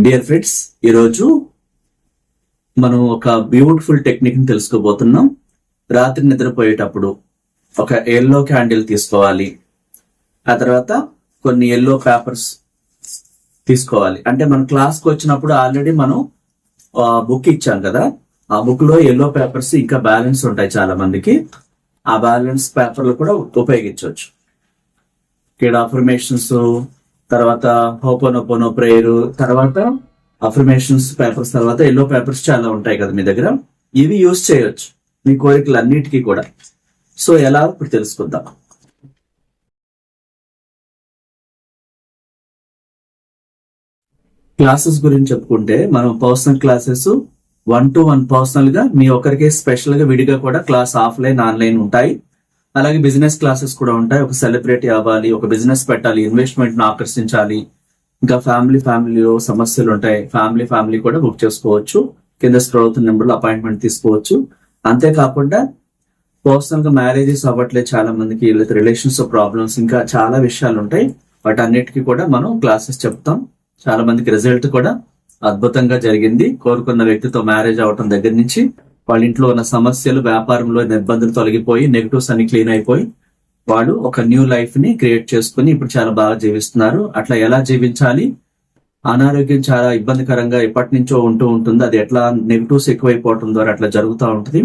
Dear friends ఈరోజు మనం ఒక బ్యూటిఫుల్ టెక్నిక్ని తెలుసుకోబోతున్నాం. రాత్రి నిద్రపోయేటప్పుడు ఒక ఎల్లో క్యాండిల్ తీసుకోవాలి. ఆ తర్వాత కొన్ని ఎల్లో పేపర్స్ తీసుకోవాలి. అంటే మన క్లాస్కి వచ్చినప్పుడు ఆల్రెడీ మనం బుక్ ఇచ్చాం కదా. ఆ బుక్లో ఎల్లో పేపర్స్ ఇంకా బ్యాలెన్స్ ఉంటాయి చాలా మందికి ఆ బ్యాలెన్స్ పేపర్లు కూడా ఉపయోగించవచ్చు. ఇక్కడ అఫర్మేషన్స్ తర్వాత హోపోనోపోనో ప్రేయర్ తర్వాత అఫర్మేషన్స్ పేపర్స్ తర్వాత ఎల్లో పేపర్స్ చాలా ఉంటాయి కదా మీ దగ్గర. ఇవి యూజ్ చేయొచ్చు. మీ కోరికలు అన్నిటికీ కూడా. సో ఎలా? ఇప్పుడు తెలుసుకుందాం. క్లాసెస్ గురించి చెప్పుకుంటే మనం personal classes one to one పర్సనల్గా మీ ఒక్కరికే స్పెషల్గా విడిగా కూడా క్లాస్ ఆఫ్లైన్ ఆన్లైన్ ఉంటాయి. అలాగే బిజినెస్ క్లాసెస్ కూడా ఉంటాయి. ఒక సెలబ్రిటీ అవ్వాలి ఒక బిజినెస్ పెట్టాలి ఇన్వెస్ట్మెంట్ను ఆకర్షించాలి. ఇంకా ఫ్యామిలీ ఫ్యామిలీలో సమస్యలు ఉంటాయి. ఫ్యామిలీ ఫ్యామిలీ కూడా బుక్ చేసుకోవచ్చు. కింద స్క్రోల్ అవుతున్న నెంబర్లో అపాయింట్మెంట్ తీసుకోవచ్చు. అంతేకాకుండా పర్సనల్గా మ్యారేజెస్ అవ్వట్లేదు చాలా మందికి రిలేషన్స్ ప్రాబ్లమ్స్ ఇంకా చాలా విషయాలు ఉంటాయి. వాటి అన్నిటికీ కూడా మనం క్లాసెస్ చెప్తాం. చాలా మందికి రిజల్ట్ కూడా అద్భుతంగా జరిగింది. కోరుకున్న వ్యక్తితో మ్యారేజ్ అవటం దగ్గర నుంచి వాళ్ళ ఇంట్లో ఉన్న సమస్యలు వ్యాపారంలో ఇబ్బందులు తొలగిపోయి నెగిటివ్స్ అన్ని క్లీన్ అయిపోయి వాళ్ళు ఒక న్యూ లైఫ్ని క్రియేట్ చేసుకుని ఇప్పుడు చాలా బాగా జీవిస్తున్నారు. అట్లా ఎలా జీవించాలి? అనారోగ్యం చాలా ఇబ్బందికరంగా ఎప్పటి నుంచో ఉంటూ ఉంటుంది. అది ఎట్లా నెగిటివ్స్ ఎక్కువైపోవటం ద్వారా అట్లా జరుగుతూ ఉంటుంది.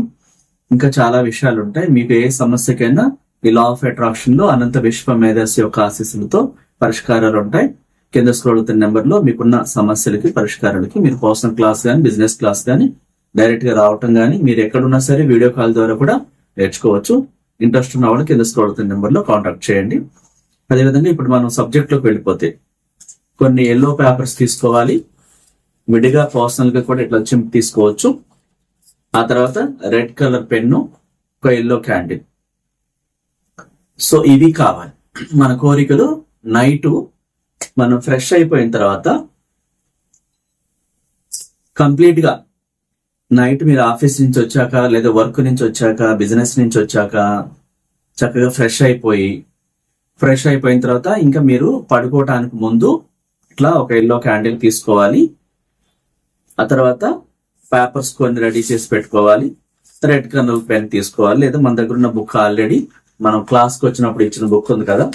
ఇంకా చాలా విషయాలు ఉంటాయి. మీకు ఏ సమస్యకైనా ఈ లా ఆఫ్ అట్రాక్షన్లో అనంత విశ్వ మేధస్సు యొక్క ఆశీస్సులతో పరిష్కారాలు ఉంటాయి. కింద స్క్రోల్ అవుతున్న నెంబర్లో మీకున్న సమస్యలకి పరిష్కారాలకి మీరు పర్సనల్ క్లాస్ కానీ బిజినెస్ క్లాస్ కానీ డైరెక్ట్గా రావటం కానీ మీరు ఎక్కడున్నా సరే వీడియో కాల్ ద్వారా కూడా నేర్చుకోవచ్చు. ఇంట్రెస్ట్ ఉన్న వాళ్ళు కింద స్క్రోల్ అవుతున్న నెంబర్లో కాంటాక్ట్ చేయండి. అదేవిధంగా ఇప్పుడు మనం సబ్జెక్ట్లోకి వెళ్ళిపోతే కొన్ని ఎల్లో పేపర్స్ తీసుకోవాలి. విడిగా పర్సనల్గా కూడా ఇట్లా చింపి తీసుకోవచ్చు. ఆ తర్వాత రెడ్ కలర్ పెన్ను ఒక ఎల్లో క్యాండిల్ సో ఇవి కావాలి. మన కోరికలు నైట్ మనం ఫ్రెష్ అయిపోయిన తర్వాత కంప్లీట్గా నైట్ మీరు ఆఫీస్ నుంచి వచ్చాక లేదా వర్క్ నుంచి వచ్చాక బిజినెస్ నుంచి వచ్చాక చక్కగా ఫ్రెష్ అయిపోయి ఫ్రెష్ అయిపోయిన తర్వాత ఇంకా మీరు పడుకోవటానికి ముందు ఇట్లా ఒక ఎల్లో క్యాండిల్ తీసుకోవాలి. ఆ తర్వాత పేపర్స్ కొన్ని రెడీ చేసి పెట్టుకోవాలి. రెడ్ కలర్ పెన్ తీసుకోవాలి. లేదా మన దగ్గర ఉన్న బుక్ ఆల్రెడీ మనం క్లాస్కి వచ్చినప్పుడు ఇచ్చిన బుక్ ఉంది కదా?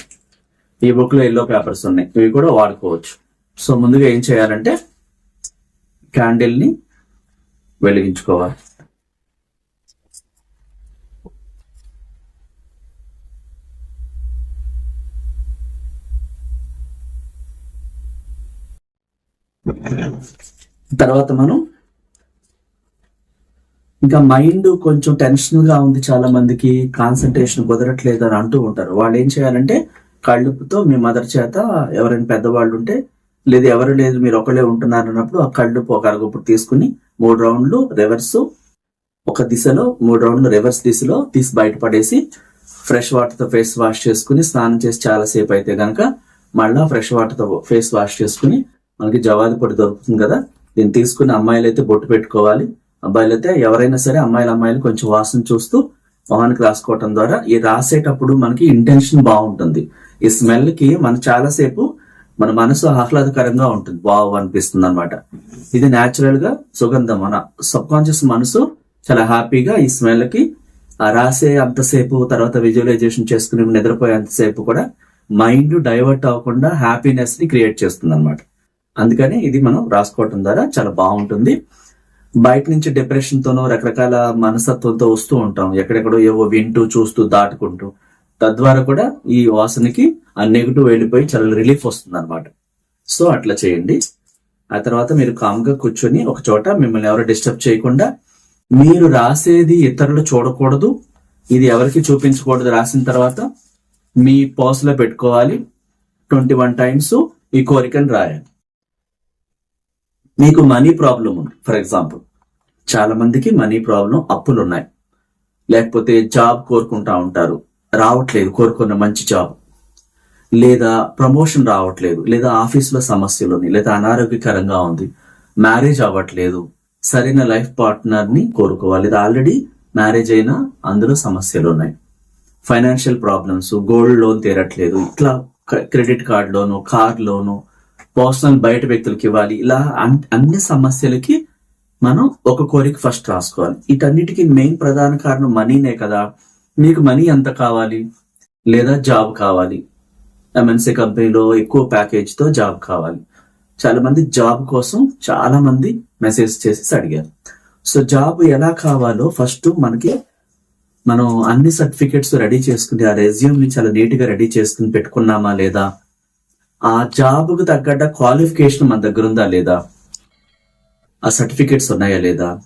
ఈ బుక్లో ఎల్లో పేపర్స్ ఉన్నాయి. ఇవి కూడా వాడుకోవచ్చు. సో ముందుగా ఏం చేయాలంటే క్యాండిల్ని వెలిగించుకోవాలి. తర్వాత మనం ఇంకా మైండ్ కొంచెం టెన్షన్గా ఉంది చాలా మందికి కాన్సన్ట్రేషన్ కుదరట్లేదు అని అంటూ ఉంటారు. వాళ్ళు ఏం చేయాలంటే కళ్ళుపుతో మీ మదర్ చేత ఎవరైనా పెద్దవాళ్ళు ఉంటే లేదు ఎవరు లేదు మీరు ఒకళ్ళే ఉంటున్నారు అన్నప్పుడు ఆ కళ్ళుపు ఒక అరగుప్పుడు తీసుకుని మూడు రౌండ్లు రివర్స్ ఒక దిశలో మూడు రౌండ్లు రివర్స్ దిశలో తీసి బయటపడేసి ఫ్రెష్ వాటర్తో ఫేస్ వాష్ చేసుకుని స్నానం చేసి చాలాసేపు అయితే గనక మళ్ళా ఫ్రెష్ వాటర్తో ఫేస్ వాష్ చేసుకుని మనకి జవాది పొడి దొరుకుతుంది కదా దీన్ని తీసుకుని అమ్మాయిలు అయితే బొట్టు పెట్టుకోవాలి. అబ్బాయిలు అయితే ఎవరైనా సరే అమ్మాయిలు అమ్మాయిలు కొంచెం వాసన చూస్తూ మొహానికి రాసుకోవటం ద్వారా ఈ రాసేటప్పుడు మనకి ఇంటెన్షన్ బాగుంటుంది. ఈ స్మెల్కి మనం చాలాసేపు మన మనసు ఆహ్లాదకరంగా ఉంటుంది. బావ్ అనిపిస్తుంది అనమాట ఇది న్యాచురల్గా సుగంధం. మన సబ్ కాన్షియస్ మనసు చాలా హ్యాపీగా ఈ స్మెల్కి ఆ రాసే అంతసేపు తర్వాత విజువలైజేషన్ చేసుకుని నిద్రపోయేంతసేపు కూడా మైండ్ డైవర్ట్ అవ్వకుండా హ్యాపీనెస్ని క్రియేట్ చేస్తుంది అనమాట అందుకని ఇది మనం రాసుకోవటం ద్వారా చాలా బాగుంటుంది. బయట నుంచి డిప్రెషన్ తోనో రకరకాల మనస్తత్వంతో వస్తూ ఉంటాం. ఎక్కడెక్కడో ఏవో వింటూ చూస్తూ దాటుకుంటూ. తద్వారా కూడా ఈ వాసనకి ఆ నెగిటివ్ వెళ్ళిపోయి చాలా రిలీఫ్ వస్తుంది అనమాట సో అట్లా చేయండి. ఆ తర్వాత మీరు కామ్గా కూర్చొని ఒక చోట మిమ్మల్ని ఎవరు డిస్టర్బ్ చేయకుండా మీరు రాసేది ఇతరులు చూడకూడదు. ఇది ఎవరికి చూపించకూడదు రాసిన తర్వాత మీ లో పెట్టుకోవాలి. ట్వంటీ వన్ టైమ్స్ ఈ కోరికను రాయాలి. మీకు మనీ ప్రాబ్లం ఉంది. ఫర్ ఎగ్జాంపుల్ చాలా మందికి మనీ ప్రాబ్లం అప్పులు ఉన్నాయి లేకపోతే జాబ్ కోరుకుంటా ఉంటారు. రావట్లేదు కోరుకున్న మంచి జాబ్. లేదా ప్రమోషన్ రావట్లేదు లేదా ఆఫీస్లో సమస్యలు ఉన్నాయి లేదా అనారోగ్యకరంగా ఉంది మ్యారేజ్ అవ్వట్లేదు సరైన లైఫ్ పార్ట్నర్ని కోరుకోవాలి లేదా ఆల్రెడీ మ్యారేజ్ అయినా అందులో సమస్యలు ఉన్నాయి. ఫైనాన్షియల్ ప్రాబ్లమ్స్ గోల్డ్ లోన్ తీరట్లేదు ఇట్లా credit card loan car loan personal బయట వ్యక్తులకి ఇవ్వాలి ఇలా అన్ని సమస్యలకి మనం ఒక కోరిక ఫస్ట్ రాసుకోవాలి. వీటన్నిటికీ మెయిన్ ప్రధాన కారణం మనీనే కదా. మీకు మనీ ఎంత కావాలి? లేదా జాబ్ కావాలి? ఎంఎన్సీ కంపెనీలో ఎక్కువ ప్యాకేజ్తో జాబ్ కావాలి. చాలా మంది జాబ్ కోసం చాలా మంది మెసేజ్ చేసి అడిగారు. సో జాబ్ ఎలా కావాలో ఫస్ట్ మనకి మనం అన్ని సర్టిఫికెట్స్ రెడీ చేసుకుని ఆ రెజ్యూమ్ని చాలా నీట్గా రెడీ చేసుకుని పెట్టుకున్నామా లేదా? ఆ జాబ్కు తగ్గట్ట క్వాలిఫికేషన్ మన దగ్గర ఉందా లేదా? ఆ సర్టిఫికెట్స్ ఉన్నాయా లేదా?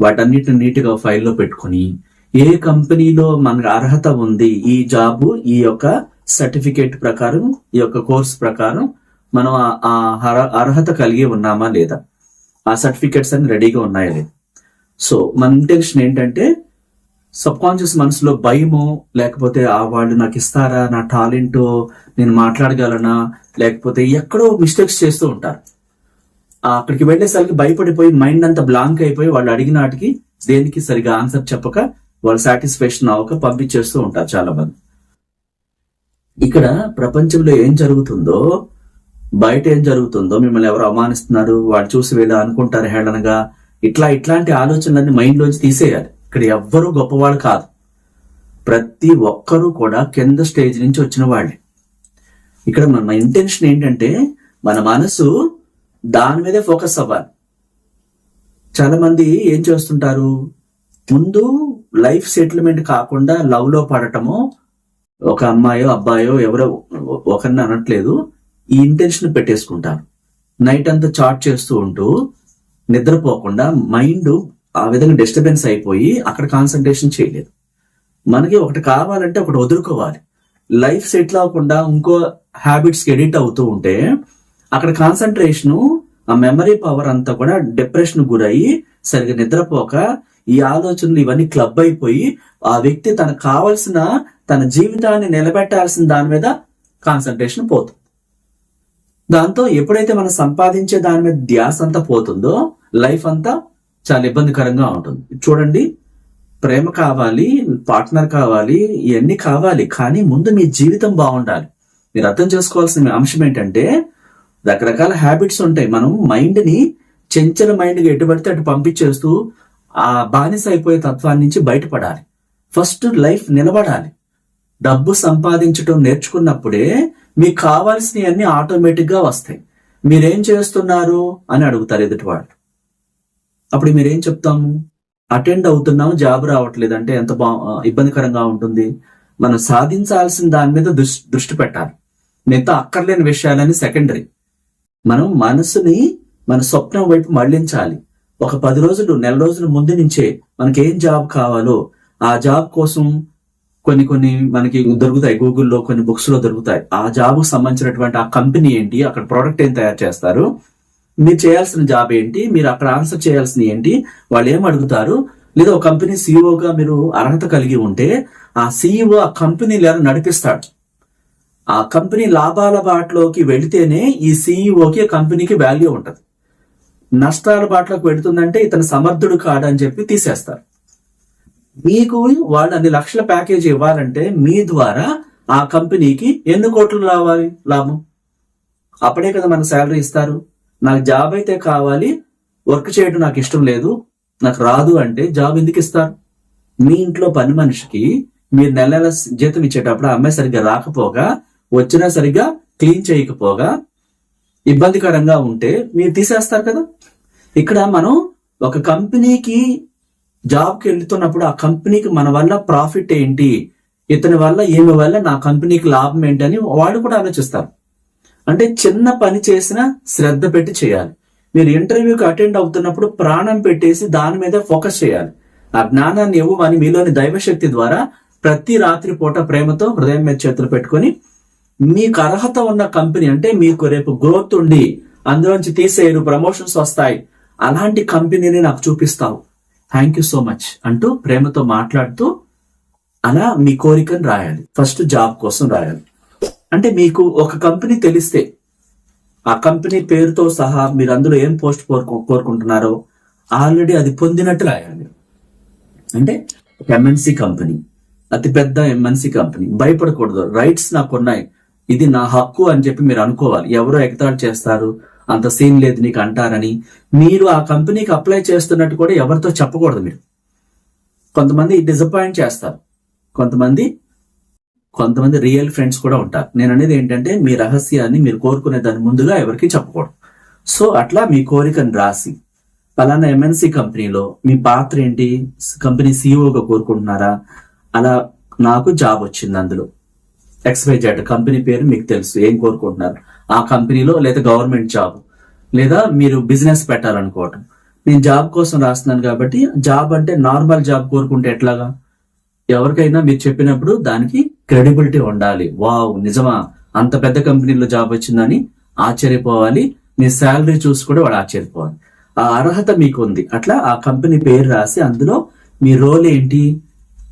వాటన్నిటిని నీట్గా ఫైల్లో పెట్టుకుని ఏ కంపెనీలో మనకు అర్హత ఉంది ఈ జాబ్ ఈ యొక్క సర్టిఫికేట్ ప్రకారం ఈ యొక్క కోర్స్ ప్రకారం మనం ఆ- అర్హత కలిగి ఉన్నామా లేదా? ఆ సర్టిఫికెట్స్ అన్ని రెడీగా ఉన్నాయా లేదా? సో మన ఇంటెన్షన్ ఏంటంటే సబ్ కాన్షియస్ మనసులో భయమో లేకపోతే ఆ వాళ్ళు నాకు ఇస్తారా నా టాలెంట్ నేను మాట్లాడగలనా లేకపోతే ఎక్కడో మిస్టేక్స్ చేస్తూ ఉంటారు. అక్కడికి వెళ్ళేసరికి భయపడిపోయి మైండ్ అంతా బ్లాంక్ అయిపోయి వాళ్ళు అడిగినాటికి దేనికి సరిగా ఆన్సర్ చెప్పక వాళ్ళు సాటిస్ఫాక్షన్ అవ్వక పంపించేస్తూ ఉంటారు చాలా మంది ఇక్కడ ప్రపంచంలో ఏం జరుగుతుందో బయట ఏం జరుగుతుందో మిమ్మల్ని ఎవరు అవమానిస్తున్నారు? వాడు చూసి వీళ్ళు అనుకుంటారు హేళనగా. ఇట్లా ఇట్లాంటి ఆలోచనలన్నీ మైండ్ లోంచి తీసేయాలి. ఇక్కడ ఎవ్వరూ గొప్పవాళ్ళు కాదు. ప్రతి ఒక్కరూ కూడా కింద స్టేజ్ నుంచి వచ్చిన వాళ్ళే. ఇక్కడ మన ఇంటెన్షన్ ఏంటంటే మన మనసు దాని మీదే ఫోకస్ అవ్వాలి. చాలా మంది ఏం చేస్తుంటారు? ముందు లైఫ్ సెటిల్మెంట్ కాకుండా లవ్లో పడటము ఒక అమ్మాయో అబ్బాయో ఎవరో ఒకరిని అనట్లేదు. ఈ ఇంటెన్షన్ పెట్టేసుకుంటారు. నైట్ అంతా చాట్ చేస్తూ ఉంటూ నిద్రపోకుండా మైండ్ ఆ విధంగా డిస్టర్బెన్స్ అయిపోయి అక్కడ కాన్సన్ట్రేషన్ చేయలేదు. మనకి ఒకటి కావాలంటే ఒకటి వదులుకోవాలి. లైఫ్ సెటిల్ అవ్వకుండా ఇంకో హ్యాబిట్స్కి ఎడిట్ అవుతూ ఉంటే అక్కడ కాన్సన్ట్రేషన్ ఆ మెమరీ పవర్ అంతా కూడా డిప్రెషన్ గురయ్యి సరిగ్గా నిద్రపోక ఈ ఆలోచనలు ఇవన్నీ క్లబ్ అయిపోయి ఆ వ్యక్తి తనకు కావలసిన తన జీవితాన్ని నిలబెట్టాల్సిన దాని మీద కాన్సన్ట్రేషన్ పోతుంది దాంతో ఎప్పుడైతే మనం సంపాదించే దాని మీద ధ్యాస అంతా పోతుందో లైఫ్ అంతా చాలా ఇబ్బందికరంగా ఉంటుంది. చూడండి ప్రేమ కావాలి పార్ట్నర్ కావాలి ఇవన్నీ కావాలి కానీ ముందు మీ జీవితం బాగుండాలి. మీరు అర్థం చేసుకోవాల్సిన అంశం ఏంటంటే రకరకాల హ్యాబిట్స్ ఉంటాయి. మనం మైండ్ని చెంచల మైండ్గా ఎటుపడితే అటు పంపించేస్తూ ఆ బానిస అయిపోయే తత్వాన్ని నుంచి బయటపడాలి. ఫస్ట్ లైఫ్ నిలబడాలి. డబ్బు సంపాదించడం నేర్చుకున్నప్పుడే మీకు కావాల్సినవన్నీ ఆటోమేటిక్గా వస్తాయి. మీరేం చేస్తున్నారు అని అడుగుతారు ఎదుటివాడు అప్పుడు మీరేం చెప్తాము? అటెండ్ అవుతున్నాము జాబ్ రావట్లేదు అంటే ఎంత బా ఇబ్బందికరంగా ఉంటుంది. మనం సాధించాల్సిన దాని మీద దృష్టి దృష్టి పెట్టాలి. మిగతా అక్కర్లేని విషయాలని సెకండరీ. మనం మనసుని మన స్వప్నం వైపు మళ్ళించాలి ఒక పది రోజులు నెల రోజుల ముందు నుంచే మనకి ఏం జాబ్ కావాలో ఆ జాబ్ కోసం కొన్ని కొన్ని మనకి దొరుకుతాయి. గూగుల్లో కొన్ని బుక్స్లో దొరుకుతాయి. ఆ జాబ్కు సంబంధించినటువంటి ఆ కంపెనీ ఏంటి అక్కడ ప్రోడక్ట్ ఏం తయారు చేస్తారు మీరు చేయాల్సిన జాబ్ ఏంటి మీరు అక్కడ ఆన్సర్ చేయాల్సిన ఏంటి వాళ్ళు ఏం అడుగుతారు లేదా ఒక కంపెనీ సీఈఓగా మీరు అర్హత కలిగి ఉంటే ఆ సీఈఓ ఆ కంపెనీ లేదా నడిపిస్తాడు. ఆ కంపెనీ లాభాల బాటలోకి వెళితేనే ఈ సీఈఓకి కంపెనీకి వాల్యూ ఉంటుంది. నష్టాల బాటలకు పెడుతుందంటే ఇతను సమర్థుడు కాడని చెప్పి తీసేస్తారు. మీకు వాళ్ళు అన్ని లక్షల ప్యాకేజ్ ఇవ్వాలంటే మీ ద్వారా ఆ కంపెనీకి ఎన్ని కోట్లు రావాలి? లాభం. అప్పుడే కదా మనకు శాలరీ ఇస్తారు. నాకు జాబ్ అయితే కావాలి వర్క్ చేయడం నాకు ఇష్టం లేదు నాకు రాదు అంటే జాబ్ ఎందుకు ఇస్తారు? మీ ఇంట్లో పని మనిషికి మీరు నెల నెల జీతం ఇచ్చేటప్పుడు ఆ అమ్మాయి సరిగ్గా రాకపోగా వచ్చినా సరిగ్గా క్లీన్ చేయకపోగా ఇబ్బందికరంగా ఉంటే మీరు తీసేస్తారు కదా. ఇక్కడ మనం ఒక కంపెనీకి జాబ్కి వెళ్తున్నప్పుడు ఆ కంపెనీకి మన వల్ల ప్రాఫిట్ ఏంటి? ఇతని వల్ల ఈమె వల్ల నా కంపెనీకి లాభం ఏంటి అని వాడు కూడా ఆలోచిస్తారు. అంటే చిన్న పని చేసినా శ్రద్ధ పెట్టి చేయాలి. మీరు ఇంటర్వ్యూకి అటెండ్ అవుతున్నప్పుడు ప్రాణం పెట్టేసి దాని మీద ఫోకస్ చేయాలి. ఆ జ్ఞానాన్ని ఇవ్వమని మీలోని దైవశక్తి ద్వారా ప్రతి రాత్రి పూట ప్రేమతో హృదయం మీద చేతులు పెట్టుకొని మీకు అర్హత ఉన్న కంపెనీ అంటే మీకు రేపు గ్రోత్ ఉండి అందులోంచి తీసేయరు ప్రమోషన్స్ వస్తాయి. అలాంటి కంపెనీని నాకు చూపిస్తావు. థ్యాంక్ యూ సో మచ్ అంటూ ప్రేమతో మాట్లాడుతూ అలా మీ కోరికను రాయాలి. ఫస్ట్ జాబ్ కోసం రాయాలి. అంటే మీకు ఒక కంపెనీ తెలిస్తే ఆ కంపెనీ పేరుతో సహా మీరు అందులో ఏం పోస్ట్ కోరుకు కోరుకుంటున్నారో ఆల్రెడీ అది పొందినట్టు రాయాలి. అంటే ఎంఎన్సి కంపెనీ అతి పెద్ద ఎంఎన్సి కంపెనీ. భయపడకూడదు. రైట్స్ నాకు ఉన్నాయి ఇది నా హక్కు అని చెప్పి మీరు అనుకోవాలి. ఎవరో ఎగతాళి చేస్తారు. అంత సీన్ లేదు నీకు అంటారని. మీరు ఆ కంపెనీకి అప్లై చేస్తున్నట్టు కూడా ఎవరితో చెప్పకూడదు మీరు. కొంతమంది డిసప్పాయింట్ చేస్తారు. కొంతమంది కొంతమంది రియల్ ఫ్రెండ్స్ కూడా ఉంటారు. నేను అనేది ఏంటంటే మీ రహస్యాన్ని మీరు కోరుకునే దాని ముందుగా ఎవరికి చెప్పకూడదు. సో అట్లా మీ కోరికను రాసి పలానా ఎంఎన్సి కంపెనీలో మీ పాత్ర ఏంటి? కంపెనీ సీఈఓగా కోరుకుంటున్నారా? అలా నాకు జాబ్ వచ్చింది అందులో. ఎక్స్వైజెడ్ కంపెనీ పేరు మీకు తెలుసు. ఏం కోరుకుంటున్నారు? ఆ కంపెనీలో లేదా గవర్నమెంట్ జాబ్ లేదా మీరు బిజినెస్ పెట్టాలనుకోవటం. నేను జాబ్ కోసం రాస్తున్నాను కాబట్టి జాబ్ అంటే నార్మల్ జాబ్ కోరుకుంటే ఎట్లాగా? ఎవరికైనా మీరు చెప్పినప్పుడు దానికి క్రెడిబిలిటీ ఉండాలి. వావ్ నిజమా? అంత పెద్ద కంపెనీలో జాబ్ వచ్చిందని ఆశ్చర్యపోవాలి. మీ శాలరీ చూసి కూడా వాడు ఆశ్చర్యపోవాలి. ఆ అర్హత మీకు ఉంది అట్లా ఆ కంపెనీ పేరు రాసి అందులో మీ రోల్ ఏంటి?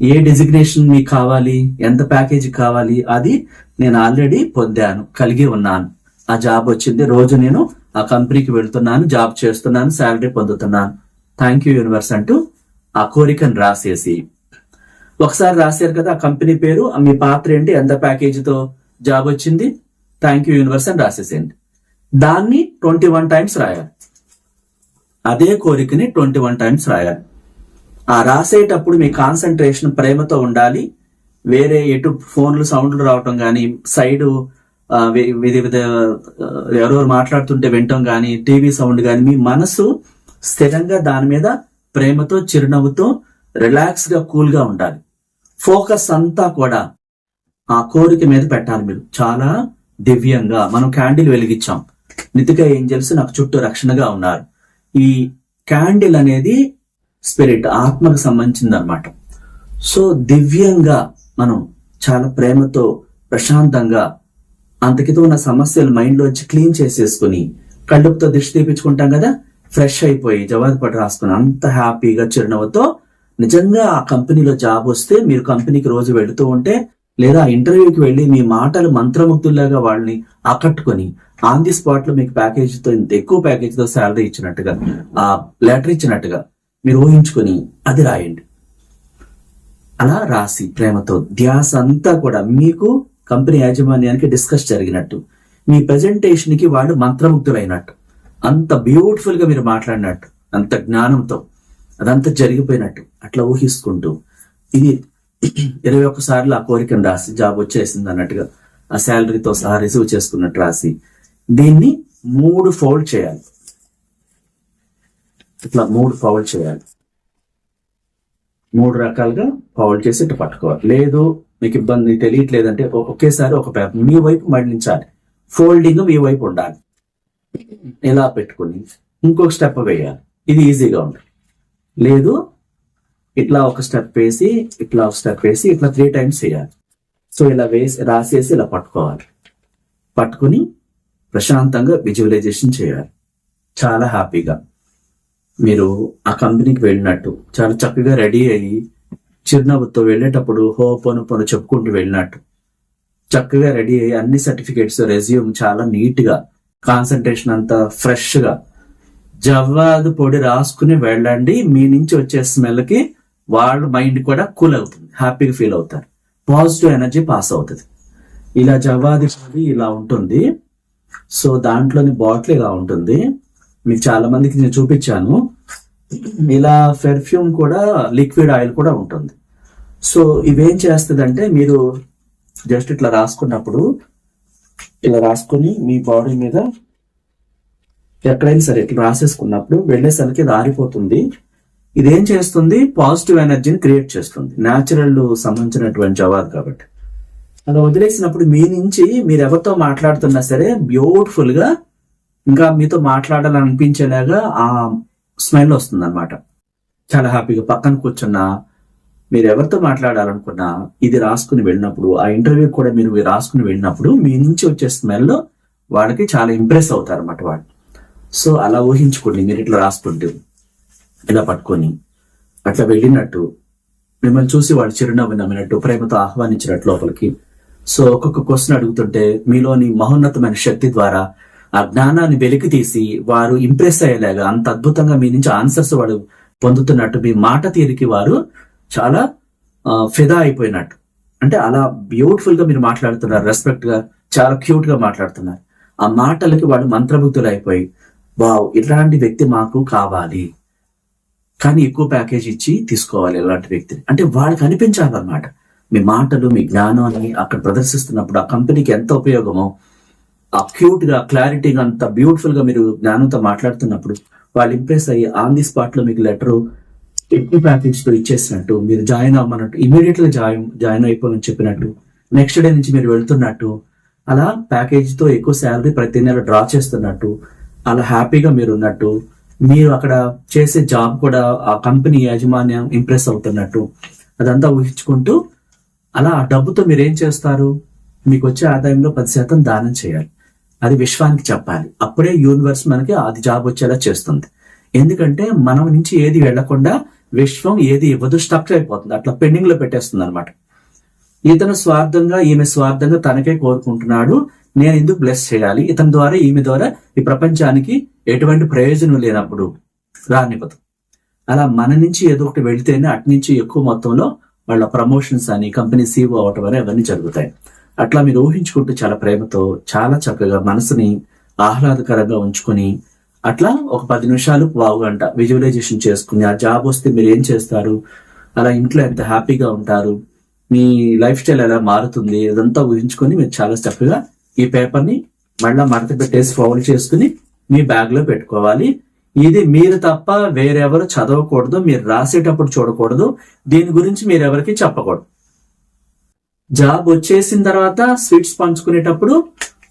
ఏ డెసిగ్నేషన్ మీకు కావాలి? ఎంత ప్యాకేజీ కావాలి? అది నేను ఆల్రెడీ పొందాను కలిగి ఉన్నాను. ఆ జాబ్ వచ్చింది. రోజు నేను ఆ కంపెనీకి వెళ్తున్నాను జాబ్ చేస్తున్నాను శాలరీ పొందుతున్నాను. థ్యాంక్ యూ యూనివర్స్ అంటూ ఆ కోరికను రాసేసి. ఒకసారి రాశారు కదా ఆ కంపెనీ పేరు మీ పాత్ర ఏంటి ఎంత ప్యాకేజీతో జాబ్ వచ్చింది? థ్యాంక్ యూ యూనివర్స్ అని రాసేసేయండి. దాన్ని ట్వంటీ వన్ టైమ్స్ రాయాలి. అదే కోరికని ట్వంటీ వన్ టైమ్స్ రాయాలి. ఆ రాసేటప్పుడు మీ కాన్సన్ట్రేషన్ ప్రేమతో ఉండాలి. వేరే ఎటు ఫోన్లు సౌండ్లు రావటం కానీ సైడ్ వివిధ వివిధ ఎవరెవరు మాట్లాడుతుంటే వింటాం కానీ టీవీ సౌండ్ కానీ మీ మనసు స్థిరంగా దాని మీద ప్రేమతో చిరునవ్వుతో రిలాక్స్గా కూల్గా ఉండాలి. ఫోకస్ అంతా కూడా ఆ కోరిక మీద పెట్టాలి మీరు. చాలా దివ్యంగా మనం క్యాండిల్ వెలిగించాం. నితిక ఏంజల్స్ నాకు చుట్టూ రక్షణగా ఉన్నారు. ఈ క్యాండిల్ అనేది స్పిరిట్ ఆత్మకు సంబంధించింది అనమాట సో దివ్యంగా మనం చాలా ప్రేమతో ప్రశాంతంగా అంతకితో ఉన్న సమస్యలు మైండ్లోంచి క్లీన్ చేసేసుకుని కళ్ళుపుతో దిష్టి తీపించుకుంటాం కదా? ఫ్రెష్ అయిపోయి జవాబు పట్టు రాసుకుని అంత హ్యాపీగా చిరునవ్వుతో నిజంగా ఆ కంపెనీలో జాబ్ వస్తే మీరు కంపెనీకి రోజు వెళుతూ ఉంటే లేదా ఇంటర్వ్యూకి వెళ్ళి మీ మాటలు మంత్రముగ్ధుల్లాగా వాళ్ళని ఆకట్టుకొని ఆన్ ది స్పాట్లో మీకు ప్యాకేజీతో ఇంత ఎక్కువ ప్యాకేజీతో శాలరీ ఇచ్చినట్టుగా ఆ లెటర్ ఇచ్చినట్టుగా మీరు ఊహించుకొని అది రాయండి. అలా రాసి ప్రేమతో ధ్యాస అంతా కూడా మీకు కంపెనీ యాజమాన్యానికి డిస్కస్ జరిగినట్టు. మీ ప్రెజెంటేషన్కి వాళ్ళు మంత్రముగ్ధులైనట్టు. అంత బ్యూటిఫుల్గా మీరు మాట్లాడినట్టు. అంత జ్ఞానంతో. అదంతా జరిగిపోయినట్టు. అట్లా ఊహిస్తుంటూ ఇది ఇరవై ఒక్కసార్లు ఆ కోరికను రాసి జాబ్ వచ్చేసింది అన్నట్టుగా ఆ శాలరీతో సహా రిసీవ్ చేసుకున్నట్టు రాసి దీన్ని మూడు ఫోల్డ్ చేయాలి. ఇట్లా మూడు ఫౌల్డ్ చేయాలి. మూడు రకాలుగా ఫౌల్డ్ చేసి ఇట్లా పట్టుకోవాలి. లేదు మీకు ఇబ్బంది తెలియట్లేదంటే ఒకేసారి ఒక పేపర్ మీ వైపు మళ్ళించాలి. ఫోల్డింగ్ మీ వైపు ఉండాలి. ఇలా పెట్టుకుని ఇంకొక స్టెప్ వేయాలి. ఇది ఈజీగా ఉంటుంది లేదు ఇట్లా ఒక స్టెప్ వేసి ఇట్లా ఒక స్టెప్ వేసి ఇట్లా త్రీ టైమ్స్ చేయాలి సో ఇలా వేసి రాసేసి ఇలా పట్టుకోవాలి. పట్టుకుని ప్రశాంతంగా విజువలైజేషన్ చేయాలి. చాలా హ్యాపీగా మీరు ఆ కంపెనీకి వెళ్ళినట్టు చాలా చక్కగా రెడీ అయ్యి చిరునవ్వుతో వెళ్ళేటప్పుడు హో పను చెప్పుకుంటూ వెళ్ళినట్టు. చక్కగా రెడీ అయ్యి అన్ని సర్టిఫికేట్స్ రెజ్యూమ్ చాలా నీట్గా కాన్సన్ట్రేషన్ అంతా ఫ్రెష్గా జవ్వాదు పొడి రాసుకుని వెళ్ళండి మీ నుంచి వచ్చే స్మెల్కి వాళ్ళ మైండ్ కూడా కూల్ అవుతుంది హ్యాపీగా ఫీల్ అవుతారు. పాజిటివ్ ఎనర్జీ పాస్ అవుతుంది. ఇలా జవ్వాది పొడి ఇలా ఉంటుంది. సో దాంట్లోని బాటిల్ ఇలా ఉంటుంది. మీకు చాలా మందికి నేను చూపించాను. ఇలా పెర్ఫ్యూమ్ కూడా లిక్విడ్ ఆయిల్ కూడా ఉంటుంది. సో ఇవేం చేస్తుందంటే మీరు జస్ట్ ఇట్లా రాసుకున్నప్పుడు ఇలా రాసుకొని మీ బాడీ మీద ఎక్కడైనా సరే ఇట్లా రాసేసుకున్నప్పుడు వెళ్ళేసరికి ఇది ఆరిపోతుంది. ఇదేం చేస్తుంది? పాజిటివ్ ఎనర్జీని క్రియేట్ చేస్తుంది. న్యాచురల్ సంబంధించినటువంటి జవాబు కాబట్టి. అలా వదిలేసినప్పుడు మీ నుంచి మీరు ఎవరితో మాట్లాడుతున్నా సరే బ్యూటిఫుల్గా ఇంకా మీతో మాట్లాడాలని అనిపించేలాగా ఆ స్మెల్ వస్తుందన్నమాట. చాలా హ్యాపీగా పక్కన కూర్చున్నా మీరు ఎవరితో మాట్లాడాలనుకున్నా ఇది రాసుకుని వెళ్ళినప్పుడు ఆ ఇంటర్వ్యూ కూడా మీరు రాసుకుని వెళ్ళినప్పుడు మీ నుంచి వచ్చే స్మెల్ వాళ్ళకి చాలా ఇంప్రెస్ అవుతారు అన్నమాట వాళ్ళు. సో అలా ఊహించుకోండి మీరు ఇట్లా రాసుకుంటూ ఇలా పట్టుకొని అట్లా వెళ్ళినట్టు మిమ్మల్ని చూసి వాళ్ళు చిరునవ్వు నమ్మినట్టు ప్రేమతో ఆహ్వానించినట్టు లోపలికి. సో ఒక్కొక్క క్వశ్చన్ అడుగుతుంటే మీలోని మహోన్నతమైన శక్తి ద్వారా ఆ జ్ఞానాన్ని వెలికి తీసి వారు ఇంప్రెస్ అయ్యేలాగా అంత అద్భుతంగా మీ నుంచి ఆన్సర్స్ వాడు పొందుతున్నట్టు మీ మాట తీరికి వారు చాలా ఫిదా అయిపోయినట్టు. అంటే అలా బ్యూటిఫుల్గా మీరు మాట్లాడుతున్నారు రెస్పెక్ట్గా చాలా క్యూట్గా మాట్లాడుతున్నారు. ఆ మాటలకి వాళ్ళు మంత్రబుద్ధులు అయిపోయి వావ్ ఇలాంటి వ్యక్తి మాకు కావాలి. కానీ ఎక్కువ ప్యాకేజ్ ఇచ్చి తీసుకోవాలి ఇలాంటి వ్యక్తిని. అంటే వాళ్ళకి అనిపించాలన్నమాట. మీ మాటలు మీ జ్ఞానాన్ని అక్కడ ప్రదర్శిస్తున్నప్పుడు ఆ కంపెనీకి ఎంత ఉపయోగమో ఆ గా క్లారిటీగా అంత బ్యూటిఫుల్గా మీరు జ్ఞానంతో మాట్లాడుతున్నప్పుడు వాళ్ళు ఇంప్రెస్ అయ్యి ఆన్ ది స్పాట్లో మీకు లెటర్ ఎక్కువ ప్యాకేజ్తో ఇచ్చేసినట్టు మీరు జాయిన్ అవ్వమన్నట్టు ఇమీడియట్గా జాయిన్ జాయిన్ అయిపోమని చెప్పినట్టు నెక్స్ట్ డే నుంచి మీరు వెళ్తున్నట్టు అలా ప్యాకేజ్తో ఎక్కువ శాలరీ ప్రతి నెల డ్రా చేస్తున్నట్టు అలా హ్యాపీగా మీరు ఉన్నట్టు మీరు అక్కడ చేసే జాబ్ కూడా ఆ కంపెనీ యాజమాన్యం ఇంప్రెస్ అవుతున్నట్టు అదంతా ఊహించుకుంటూ అలా ఆ డబ్బుతో మీరు ఏం చేస్తారు? మీకు వచ్చే ఆదాయంలో పది శాతం దానం చేయాలి. అది విశ్వానికి చెప్పాలి. అప్పుడే యూనివర్స్ మనకి అది జాబ్ వచ్చేలా చేస్తుంది. ఎందుకంటే మనం నుంచి ఏది వెళ్ళకుండా విశ్వం ఏది ఇవ్వదు స్టక్ అయిపోతుంది. అట్లా పెండింగ్లో పెట్టేస్తుంది అనమాట ఇతను స్వార్థంగా ఈమె స్వార్థంగా తనకే కోరుకుంటున్నాడు. నేను ఎందుకు బ్లెస్ చేయాలి? ఇతని ద్వారా ఈమె ద్వారా ఈ ప్రపంచానికి ఎటువంటి ప్రయోజనం లేనప్పుడు రానివ్వదు అలా మన నుంచి ఏదో ఒకటి వెళితేనే అటు నుంచి ఎక్కువ మొత్తంలో వాళ్ళ ప్రమోషన్స్ అని కంపెనీ సీఓ అవటం అని అవన్నీ జరుగుతాయి. అట్లా మీరు ఊహించుకుంటూ చాలా ప్రేమతో చాలా చక్కగా మనసుని ఆహ్లాదకరంగా ఉంచుకొని అట్లా ఒక పది నిమిషాలు పావు గంట విజువలైజేషన్ చేసుకుని ఆ జాబ్ వస్తే మీరు ఏం చేస్తారు? అలా ఇంట్లో ఎంత హ్యాపీగా ఉంటారు? మీ లైఫ్ స్టైల్ ఎలా మారుతుంది? ఇదంతా ఊహించుకొని మీరు చాలా చక్కగా ఈ పేపర్ని మళ్ళా మడత పెట్టేసి ఫోల్డ్ చేసుకుని మీ బ్యాగ్లో పెట్టుకోవాలి. ఇది మీరు తప్ప వేరెవరు చదవకూడదు మీరు రాసేటప్పుడు చూడకూడదు. దీని గురించి మీరు ఎవరికి చెప్పకూడదు. జాబ్ వచ్చేసిన తర్వాత స్వీట్స్ పంచుకునేటప్పుడు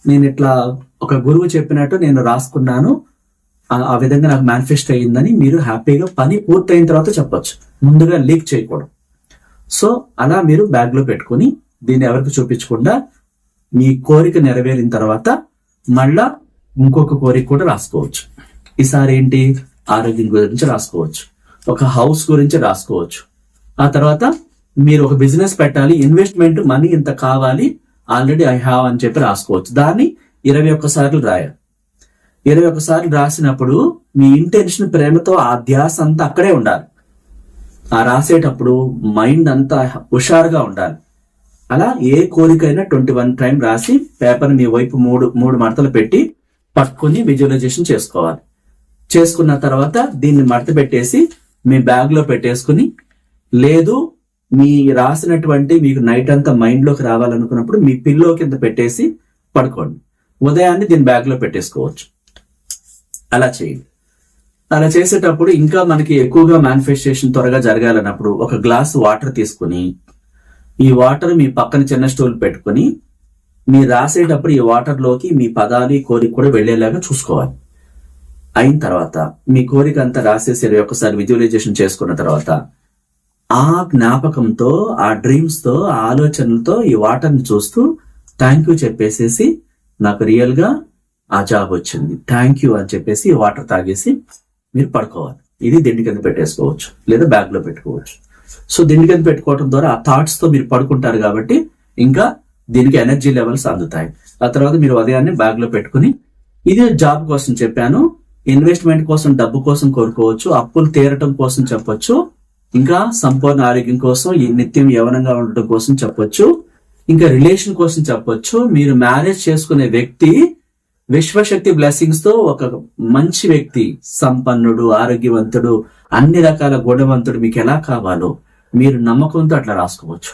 నేను ఇట్లా ఒక గురువు చెప్పినట్టు నేను రాసుకున్నాను. ఆ- విధంగా నాకు మేనిఫెస్ట్ అయ్యిందని మీరు హ్యాపీగా పని పూర్తయిన తర్వాత చెప్పొచ్చు. ముందుగా లీక్ చేయకూడదు. సో అలా మీరు బ్యాగ్లో పెట్టుకుని దీన్ని ఎవరికి చూపించకుండా మీ కోరిక నెరవేరిన తర్వాత మళ్ళా ఇంకొక కోరిక కూడా రాసుకోవచ్చు. ఈసారి ఏంటి? ఆరోగ్యం గురించి రాసుకోవచ్చు. ఒక హౌస్ గురించి రాసుకోవచ్చు. ఆ తర్వాత మీరు ఒక బిజినెస్ పెట్టాలి ఇన్వెస్ట్మెంట్ మనీ ఇంత కావాలి ఆల్రెడీ ఐ హ్యావ్ అని చెప్పి రాసుకోవచ్చు. దాన్ని ఇరవై ఒక్కసార్లు రాయాలి. ఇరవై ఒక్కసార్లు రాసినప్పుడు మీ ఇంటెన్షన్ ప్రేమతో ఆ ధ్యాస అంతా అక్కడే ఉండాలి. ఆ రాసేటప్పుడు మైండ్ అంతా హుషారుగా ఉండాలి. అలా ఏ కోరికైనా ట్వంటీ వన్ టైం రాసి పేపర్ మీ వైపు మూడు మూడు మడతలు పెట్టి పట్టుకుని విజువలైజేషన్ చేసుకోవాలి. చేసుకున్న తర్వాత దీన్ని మడత పెట్టేసి మీ బ్యాగ్లో పెట్టేసుకుని లేదు మీ రాసినటువంటి మీకు నైట్ అంతా మైండ్లోకి రావాలనుకున్నప్పుడు మీ పిల్లో కింద పెట్టేసి పడుకోండి. ఉదయాన్నే దీన్ని బ్యాగ్లో పెట్టేసుకోవచ్చు. అలా చేయండి. అలా చేసేటప్పుడు ఇంకా మనకి ఎక్కువగా మేనిఫెస్టేషన్ త్వరగా జరగాలన్నప్పుడు ఒక గ్లాస్ వాటర్ తీసుకుని ఈ వాటర్ మీ పక్కన చిన్న స్టూల్ పెట్టుకుని మీరు రాసేటప్పుడు ఈ వాటర్లోకి మీ పదాలు కోరిక కూడా వెళ్ళేలాగా చూసుకోవాలి. అయిన తర్వాత మీ కోరిక అంతా రాసేసి ఇరవై ఒక్కసారి విజువలైజేషన్ చేసుకున్న తర్వాత ఆ జ్ఞాపకంతో ఆ డ్రీమ్స్తో ఆ ఆలోచనలతో ఈ వాటర్ని చూస్తూ థ్యాంక్ యూ చెప్పేసేసి నాకు రియల్గా ఆ జాబ్ వచ్చింది. థ్యాంక్ యూ అని చెప్పేసి వాటర్ తాగేసి మీరు పడుకోవాలి. ఇది దిండి కింద పెట్టేసుకోవచ్చు. లేదా బ్యాగ్లో పెట్టుకోవచ్చు. సో దిండి కింద పెట్టుకోవడం ద్వారా ఆ థాట్స్తో మీరు పడుకుంటారు కాబట్టి ఇంకా దీనికి ఎనర్జీ లెవెల్స్ అందుతాయి. ఆ తర్వాత మీరు ఉదయాన్నే బ్యాగ్లో పెట్టుకుని ఇది జాబ్ కోసం చెప్పాను. ఇన్వెస్ట్మెంట్ కోసం డబ్బు కోసం కోరుకోవచ్చు. అప్పులు తీరటం కోసం చెప్పొచ్చు. ఇంకా సంపూర్ణ ఆరోగ్యం కోసం ఈ నిత్యం యవనంగా ఉండటం కోసం చెప్పొచ్చు. ఇంకా రిలేషన్ కోసం చెప్పొచ్చు. మీరు మ్యారేజ్ చేసుకునే వ్యక్తి విశ్వశక్తి బ్లెస్సింగ్స్తో ఒక మంచి వ్యక్తి సంపన్నుడు ఆరోగ్యవంతుడు అన్ని రకాల గుణవంతుడు మీకు ఎలా కావాలో మీరు నమ్మకంతో అట్లా రాసుకోవచ్చు.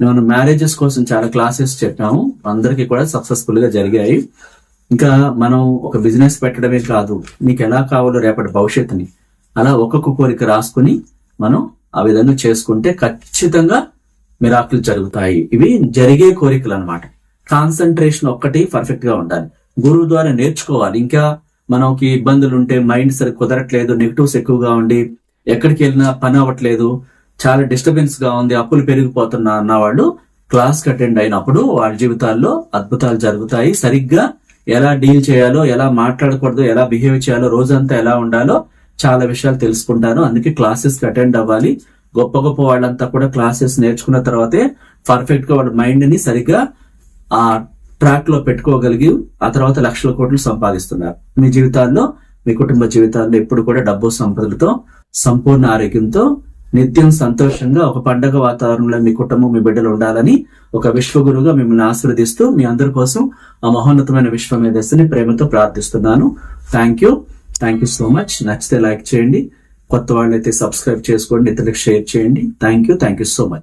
నేను మ్యారేజెస్ కోసం చాలా క్లాసెస్ చెప్పాము. అందరికీ కూడా సక్సెస్ఫుల్గా జరిగాయి. ఇంకా మనం ఒక బిజినెస్ పెట్టడమే కాదు మీకు ఎలా కావాలో రేపటి భవిష్యత్తుని అలా ఒక్కొక్క కోరిక రాసుకుని మనం ఆ విధంగా చేసుకుంటే ఖచ్చితంగా మిరాకులు జరుగుతాయి. ఇవి జరిగే కోరికలు అన్నమాట. కాన్సన్ట్రేషన్ ఒక్కటి పర్ఫెక్ట్గా ఉండాలి. గురువు ద్వారా నేర్చుకోవాలి. ఇంకా మనకి ఇబ్బందులు ఉంటే మైండ్ సరి కుదరట్లేదు నెగిటివ్స్ ఎక్కువగా ఉండి ఎక్కడికి వెళ్ళినా పని అవ్వట్లేదు చాలా డిస్టర్బెన్స్గా ఉంది అప్పులు పెరిగిపోతున్నా అన్న వాళ్ళు క్లాస్ అటెండ్ అయినప్పుడు వాళ్ళ జీవితాల్లో అద్భుతాలు జరుగుతాయి. సరిగ్గా ఎలా డీల్ చేయాలో ఎలా మాట్లాడకూడదు ఎలా బిహేవ్ చేయాలో రోజంతా ఎలా ఉండాలో చాలా విషయాలు తెలుసుకుంటాను. అందుకే క్లాసెస్కి అటెండ్ అవ్వాలి. గొప్ప గొప్ప వాళ్ళంతా కూడా క్లాసెస్ నేర్చుకున్న తర్వాతే పర్ఫెక్ట్గా వాళ్ళ మైండ్ని సరిగ్గా ఆ ట్రాక్లో పెట్టుకోగలిగి ఆ తర్వాత లక్షల కోట్లు సంపాదిస్తున్నారు. మీ జీవితాల్లో మీ కుటుంబ జీవితాల్లో ఎప్పుడు కూడా డబ్బు సంపదలతో సంపూర్ణ ఆరోగ్యంతో నిత్యం సంతోషంగా ఒక పండగ వాతావరణంలో మీ కుటుంబం మీ బిడ్డలు ఉండాలని ఒక విశ్వగురుగా మిమ్మల్ని ఆశీర్వదిస్తూ మీ అందరి కోసం ఆ మహోన్నతమైన విశ్వమేధస్సుని ప్రేమతో ప్రార్థిస్తున్నాను. Thank you thank you so much నచ్చితే లైక్ చేయండి. కొత్త వాళ్ళైతే సబ్స్క్రైబ్ చేసుకోండి ఇతరులకు షేర్ చేయండి. Thank you thank you so much